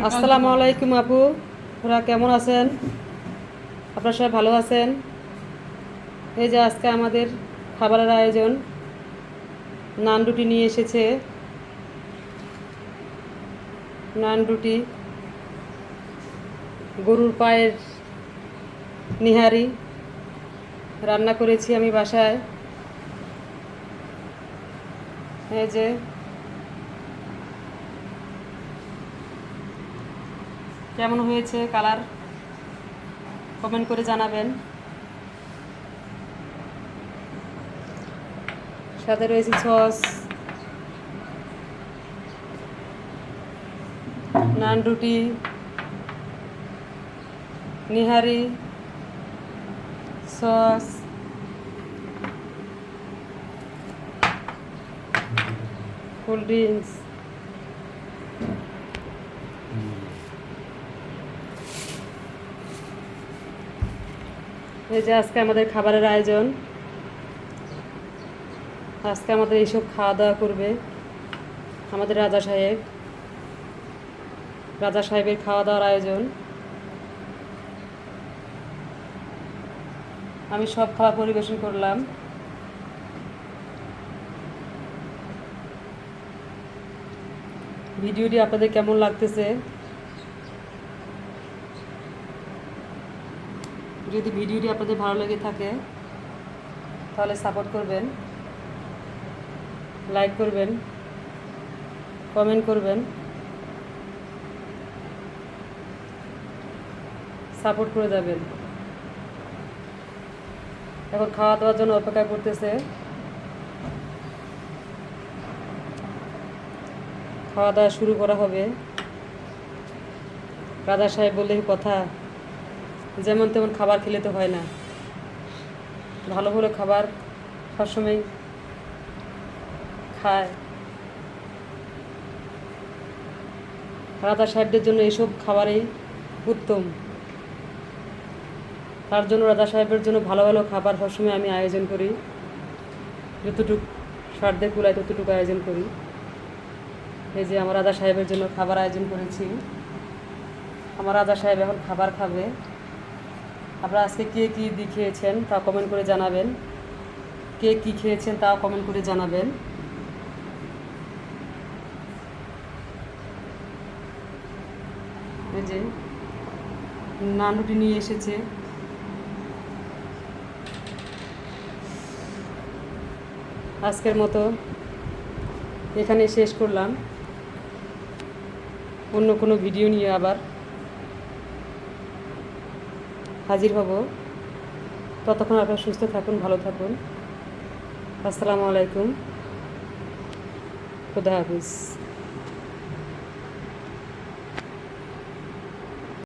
আসসালামু আলাইকুম আপু। ওরা কেমন আছেন? আপনারা সবাই ভালো আছেন? এই যে আজকে আমাদের খাবারের আয়োজন। নান রুটি নিয়ে এসেছে। নান রুটি। গরুর পায়ের নিহারি। রান্না করেছি আমি বাসায়। এই যে কেমন হয়েছে, কালার কমেন্ট করে জানাবেন। সাথে রয়েছে সস। নান রুটি। নিহারি। সস। Cold drinks. এই যে আজকে আমাদের খাবারের আয়োজন। আজকে আমাদের এইসব খাওয়া দাওয়া করবে আমাদের রাজা সাহেব। রাজা সাহেবের খাওয়া দাওয়ার আয়োজন। আমি সব খাওয়া পরিবেশন করলাম। ভিডিওটি আপনাদের কেমন লাগতেছে? যদি ভিডিওটি আপনাদের ভালো লেগে থাকে, তাহলে সাপোর্ট করবেন লাইক করবেন কমেন্ট করবেন সাপোর্ট করে দেবেন এখন খাওয়া দাওয়ার জন্য অপেক্ষা করতেছে। খাওয়া দাওয়া শুরু করা হবে। রাজা সাহেব বললে কথা যেমন তেমন খাবার খেলে তো হয় না। ভালো ভালো খাবার সবসময় খায়। রাজা সাহেবদের জন্য এইসব খাবারই উত্তম। তার জন্য রাজা সাহেবের জন্য ভালো ভালো খাবার সবসময় আমি আয়োজন করি। যতটুকু সাধ্যে কুলায় ততটুকু আয়োজন করি। এই যে আমার রাজা সাহেবের জন্য খাবার আয়োজন করেছি। আমার রাজা সাহেব এখন খাবার খাবে। আপনারা আজকে কে কী দিয়ে খেয়েছেন তা কমেন্ট করে জানাবেন। কে কী খেয়েছেন তাও কমেন্ট করে জানাবেন। এই যে, নানুটি নিয়ে এসেছে। আজকের মতো এখানে শেষ করলাম। অন্য কোনো ভিডিও নিয়ে আবার হাজির হব। ততক্ষণ আপনারা সুস্থ থাকুন ভালো থাকুন। আসসালামু আলাইকুম। খুদা হাফিজ।